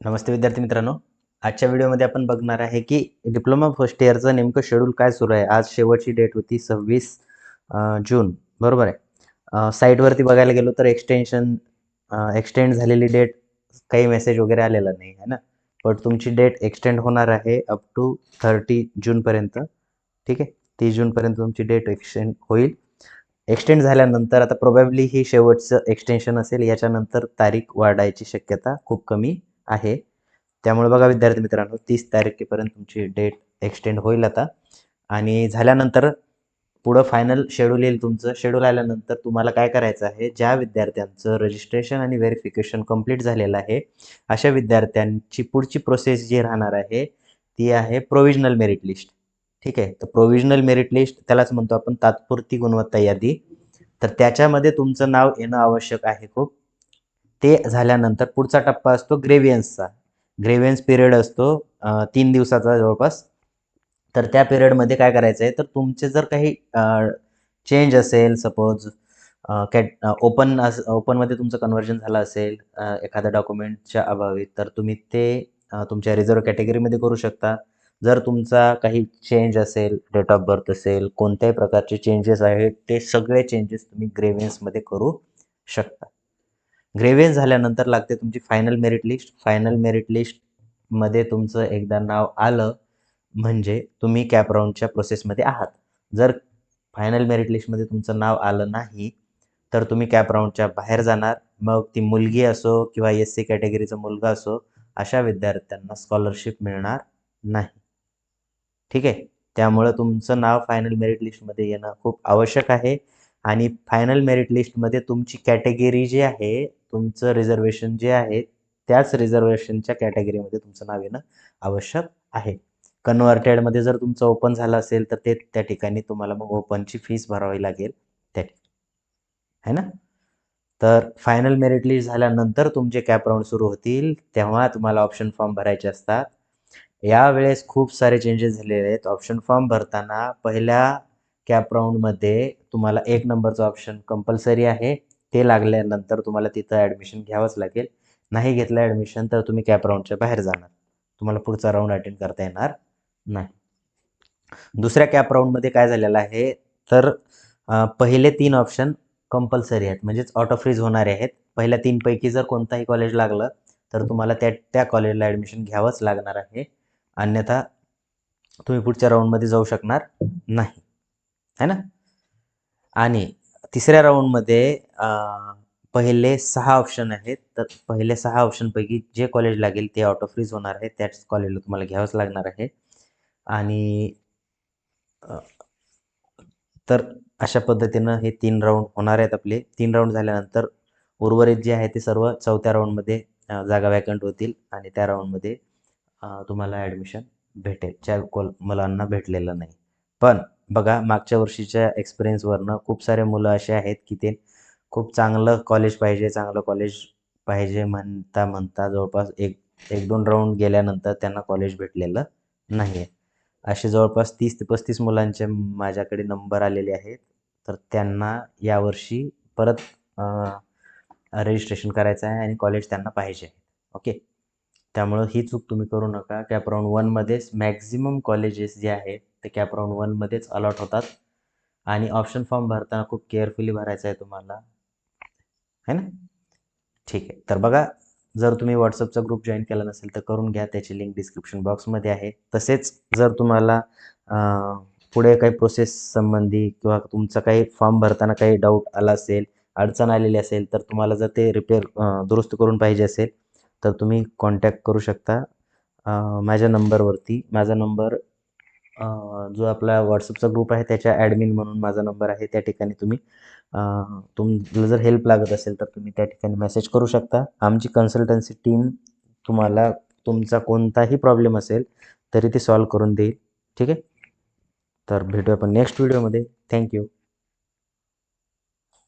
नमस्ते विद्यार्थी मित्रांनो. आजच्या व्हिडिओमध्ये आपण बघणार आहे की डिप्लोमा फर्स्ट इयरचं नेमकं शेड्यूल काय सुरू आहे. आज शेवटची डेट होती सव्वीस जून. बरोबर आहे? साईटवरती बघायला गेलो तर एक्सटेन्शन एक्सटेंड झालेली डेट काही मेसेज वगैरे आलेला नाही आहे ना? बट तुमची डेट एक्सटेंड होणार आहे अप टू थर्टी जूनपर्यंत ठीक आहे? तीस जूनपर्यंत तुमची डेट एक्सटेंड होईल. एक्सटेंड झाल्यानंतर आता प्रोबॅबली ही शेवटचं एक्सटेन्शन असेल. याच्यानंतर तारीख वाढायची शक्यता खूप कमी आहे. त्यामुळे बघा विद्यार्थी मित्रांनो तीस तारखेपर्यंत तुमची डेट एक्सटेंड होईल आता. आणि झाल्यानंतर पुढं फायनल शेड्यूल येईल तुमचं. शेड्यूल आल्यानंतर तुम्हाला काय करायचं आहे? ज्या विद्यार्थ्यांचं रजिस्ट्रेशन आणि व्हेरिफिकेशन कंप्लीट झालेलं आहे अशा विद्यार्थ्यांची पुढची प्रोसेस जी राहणार आहे ती आहे प्रोव्हिजनल मेरिट लिस्ट ठीक आहे? तर प्रोव्हिजनल मेरिट लिस्ट त्यालाच म्हणतो आपण तात्पुरती गुणवत्ता यादी. तर त्याच्यामध्ये तुमचं नाव येणं आवश्यक आहे खूप. ते झाल्यानंतर पुढचा टप्पा असतो ग्रेव्हियन्सचा. ग्रेव्हियन्स पिरियड असतो तीन दिवसाचा जवळपास. तर त्या पिरियडमध्ये काय करायचं आहे तर तुमचे जर काही चेंज असेल सपोज कॅट ओपन अस ओपनमध्ये तुमचं कन्वर्जन झालं असेल एखाद्या डॉक्युमेंटच्या अभावी तर तुम्ही ते तुमच्या रिझर्व कॅटेगरीमध्ये करू शकता. जर तुमचा काही चेंज असेल डेट ऑफ बर्थ असेल कोणत्याही प्रकारचे चेंजेस आहेत ते सगळे चेंजेस तुम्ही ग्रेव्हियन्समध्ये करू शकता. ग्रेव्हियन्स झाल्यानंतर लागते तुमची final merit list final merit लिस्टमध्ये तुमचं एकदा नाव आलं म्हणजे तुम्ही कॅप राऊंडच्या प्रोसेसमध्ये आहात. जर फायनल मेरिट लिस्टमध्ये तुमचं नाव आलं नाही तर तुम्ही कॅप राऊंडच्या बाहेर जाणार. मग ती मुलगी असो किंवा एस सी कॅटेगरीचा मुलगा असो अशा विद्यार्थ्यांना स्कॉलरशिप मिळणार नाही. ठीक आहे? त्यामुळं तुमचं नाव फायनल मेरिट लिस्टमध्ये येणं खूप आवश्यक आहे. आणि फायनल मेरिट लिस्टमध्ये तुमची कॅटेगरी जी आहे तुमचं रिझर्वेशन जे आहे त्याच रिझर्वेशनच्या कॅटेगरीमध्ये तुमचं नाव येणं आवश्यक आहे. कन्व्हर्टेडमध्ये जर तुमचं ओपन झालं असेल तर ते त्या ठिकाणी तुम्हाला मग ओपनची फीस भरावी लागेल. त्या है ना? तर फायनल मेरिट लिस्ट झाल्यानंतर तुमचे कॅप राऊंड सुरू होतील तेव्हा तुम्हाला ऑप्शन फॉर्म भरायचे असतात. यावेळेस खूप सारे चेंजेस झालेले आहेत. ऑप्शन फॉर्म भरताना पहिल्या कॅप राऊंडमध्ये तुम्हाला एक नंबरचं ऑप्शन कंपल्सरी आहे. ते लागल्यानंतर तुम्हाला तिथं ॲडमिशन घ्यावंच लागेल. नाही घेतलं ॲडमिशन तर तुम्ही कॅप राऊंडच्या बाहेर जाणार. तुम्हाला पुढचा राऊंड अटेंड करता येणार नाही. दुसऱ्या कॅप राऊंडमध्ये काय झालेलं आहे? तर पहिले तीन ऑप्शन कंपल्सरी आहेत. म्हणजेच ऑटो फ्रीज होणारे आहेत. पहिल्या तीनपैकी जर कोणताही कॉलेज लागलं तर तुम्हाला त्या त्या कॉलेजला ॲडमिशन घ्यावंच लागणार आहे. अन्यथा तुम्ही पुढच्या राऊंडमध्ये जाऊ शकणार नाही. है ना? आणि तिसऱ्या राऊंडमध्ये पहिले सहा ऑप्शन आहेत. तर पहिले सहा ऑप्शनपैकी जे कॉलेज लागेल ते ऑटो फ्रीज होणार आहे. त्याच कॉलेजला तुम्हाला घ्यावंच लागणार आहे. आणि तर अशा पद्धतीनं हे तीन राऊंड होणार आहेत आपले. तीन राऊंड झाल्यानंतर उर्वरित जे आहे ते सर्व चौथ्या राऊंडमध्ये जागा वॅकंट होतील. आणि त्या राऊंडमध्ये तुम्हाला ॲडमिशन भेटेल. ज्या कॉल मुलांना भेटलेलं नाही. पण बघा मागच्या वर्षीच्या एक्सपिरियन्सवरनं खूप सारे मुलं असे आहेत की ते खूप चांगलं कॉलेज पाहिजे चांगलं कॉलेज पाहिजे म्हणता म्हणता जवळपास एक एक दोन राऊंड गेल्यानंतर त्यांना कॉलेज भेटलेलं नाही आहे असे जवळपास तीस ते पस्तीस मुलांचे माझ्याकडे नंबर आलेले आहेत. तर त्यांना यावर्षी परत रजिस्ट्रेशन करायचं आहे आणि कॉलेज त्यांना पाहिजे ओके त्यामुळं ही चूक तुम्ही करू नका. कॅपराऊंड वनमध्येच मॅक्झिमम कॉलेजेस जे आहेत ते कॅपराऊंड वनमध्येच अलॉट होतात. आणि ऑप्शन फॉर्म भरताना खूप केअरफुली भरायचा आहे तुम्हाला. है ना? ठीक आहे. तर बघा जर तुम्ही व्हॉट्सअपचा ग्रुप जॉईन केला नसेल तर करून घ्या. त्याची लिंक डिस्क्रिप्शन बॉक्समध्ये आहे. तसेच जर तुम्हाला पुढे काही प्रोसेस संबंधी किंवा तुमचा काही फॉर्म भरताना काही डाऊट आला असेल अडचण आलेली असेल तर तुम्हाला जर ते रिपेअर दुरुस्त करून पाहिजे असेल तर तुम्ही कॉन्टॅक्ट करू शकता. माझ्या नंबरवरती. माझा नंबर जो आपला व्हॉट्सअपचा ग्रुप आहे त्याच्या ॲडमिन म्हणून माझा नंबर आहे. त्या ठिकाणी तुम्ही तुम्हाला जर हेल्प लागत असेल तर तुम्ही त्या ठिकाणी मेसेज करू शकता. आमची कन्सल्टन्सी टीम तुम्हाला तुमचा कोणताही प्रॉब्लेम असेल तरी ती सॉल्व करून देईल. ठीक आहे? तर भेटूया आपण नेक्स्ट व्हिडिओमध्ये थँक्यू